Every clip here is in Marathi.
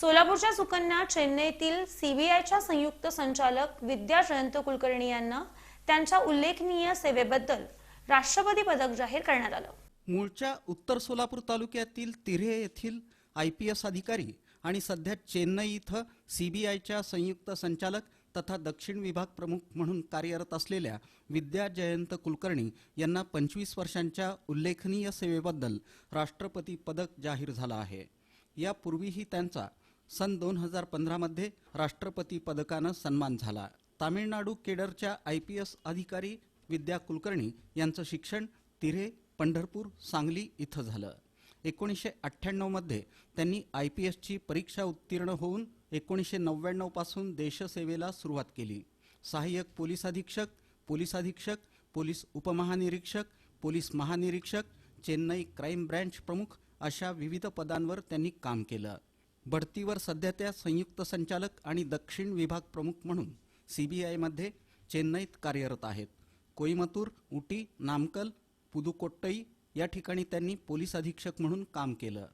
सोलापूरच्या सुकन्या चेन्नईतील सीबीआयच्या संयुक्त संचालक विद्या जयंत कुलकर्णी यांना त्यांच्या उल्लेखनीय सेवेबद्दल राष्ट्रपती पदक जाहीर करण्यात आलं. मूळच्या उत्तर सोलापूर तालुक्यातील तिरे येथील आय पी एस अधिकारी आणि सध्या चेन्नई इथं सीबीआयच्या संयुक्त संचालक तथा दक्षिण विभाग प्रमुख म्हणून कार्यरत असलेल्या विद्या जयंत कुलकर्णी यांना पंचवीस वर्षांच्या उल्लेखनीय सेवेबद्दल राष्ट्रपती पदक जाहीर झालं आहे. यापूर्वीही त्यांचा सन दोन हजार पंधरामध्ये राष्ट्रपती पदकानं सन्मान झाला. तामिळनाडू केडरच्या आय पी एस अधिकारी विद्या कुलकर्णी यांचं शिक्षण तिरे पंढरपूर सांगली इथं झालं. एकोणीसशे अठ्ठ्याण्णवमध्ये त्यांनी आय पी एसची परीक्षा उत्तीर्ण होऊन एकोणीसशे नव्याण्णवपासून देशसेवेला सुरुवात केली. सहाय्यक पोलीस अधीक्षक पोलीस अधीक्षक पोलीस उपमहानिरीक्षक पोलीस महानिरीक्षक चेन्नई क्राईम ब्रँच प्रमुख अशा विविध पदांवर त्यांनी काम केलं. बढतीवर सध्या त्या संयुक्त संचालक आणि दक्षिण विभाग प्रमुख म्हणून सीबीआयमध्ये चेन्नईत कार्यरत आहेत. कोईमतूर उटी नामकल पुदुकोट्टई या ठिकाणी त्यांनी पोलीस अधीक्षक म्हणून काम केलं.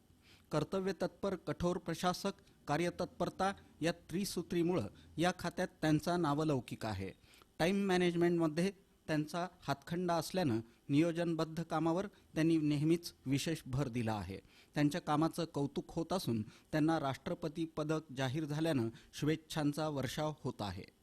कर्तव्य तत्पर कठोर प्रशासक कार्यतत्परता या त्रिसूत्रीमुळं या खात्यात त्यांचा नावलौकिक आहे. टाईम मॅनेजमेंटमध्ये त्यांचा हातखंडा असल्यानं नियोजनबद्ध कामावर त्यांनी नेहमीच विशेष भर दिला आहे. त्यांच्या कामाचं कौतुक होत असून त्यांना राष्ट्रपती पदक जाहीर झाल्यानं शुभेच्छांचा वर्षाव होत आहे.